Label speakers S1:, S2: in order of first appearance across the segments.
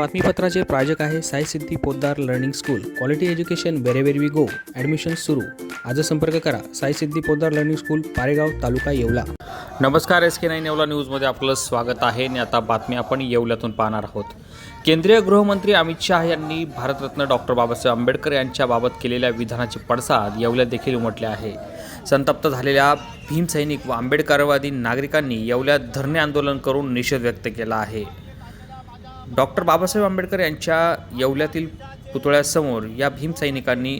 S1: बातमीपत्राचे प्रायोजक आहे Sai Siddhi Podar learning school. Quality education wherever we go admission सुरू. आज संपर्क करा. Sai Siddhi Podar learning school Paregaon taluka Yeola. नमस्कार एस के नाईन येवला न्यूजमध्ये आपलं स्वागत आहे. आणि आता बातमी आपण येवल्यातून पाहणार आहोत. केंद्रीय गृहमंत्री अमित शहा यांनी भारतरत्न डॉक्टर बाबासाहेब आंबेडकर यांच्याबाबत केलेल्या विधानाचे पडसाद येवल्यात देखील उमटले आहे. संतप्त झालेल्या भीमसैनिक व आंबेडकरवादी नागरिकांनी येवल्यात धरणे आंदोलन करून निषेध व्यक्त केला आहे. डॉक्टर बाबासाहेब आंबेडकर यांच्या येवल्यातील पुतळ्यासमोर या भीमसैनिकांनी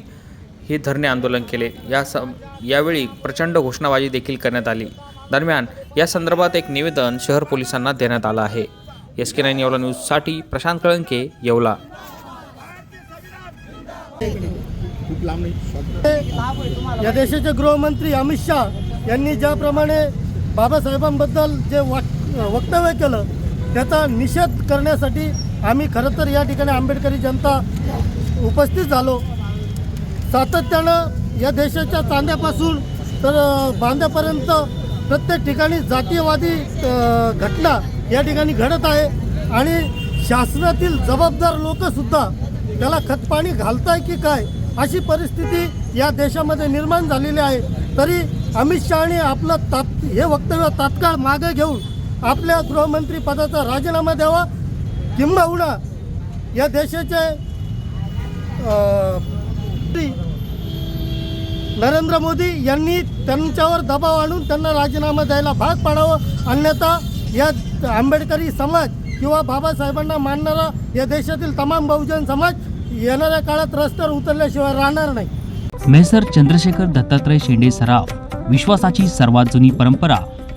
S1: हे धरणे आंदोलन केले. या स यावेळी प्रचंड घोषणाबाजी देखील करण्यात आली. दरम्यान या संदर्भात एक निवेदन शहर पोलिसांना देण्यात आलं आहे. एस के नाईन येवला न्यूजसाठी प्रशांत कळंके येवला.
S2: या देशाचे गृहमंत्री अमित शहा यांनी ज्याप्रमाणे बाबासाहेबांबद्दल जे वाक वक्तव्य केलं त्याचा निषेध करण्यासाठी आम्ही खरं तर या ठिकाणी आंबेडकरी जनता उपस्थित झालो. सातत्यानं या देशाच्या चांद्यापासून तर बांद्यापर्यंत प्रत्येक ठिकाणी जातीयवादी घटना या ठिकाणी घडत आहे आणि शासनातील जबाबदार लोकसुद्धा त्याला खतपाणी घालताय की काय अशी परिस्थिती या देशामध्ये निर्माण झालेली आहे. तरी अमित शहाने आपलं तात हे वक्तव्य तात्काळ मागे घेऊन आपल्या गृहमंत्री पदाचा राजीनामा द्यावा किंबहुना या देशाचे नरेंद्र मोदी यांनी त्यांच्यावर दबाव आणून त्यांना राजीनामा द्यायला भाग पाडावं अन्यथा या आंबेडकरी समाज किंवा बाबासाहेबांना मानणारा या देशातील तमाम बहुजन समाज येणाऱ्या काळात रस्त्यावर उतरल्याशिवाय राहणार नाही.
S3: मेसर चंद्रशेखर दत्तात्रय शेंडे सराव विश्वासाची सर्वात जुनी परंपरा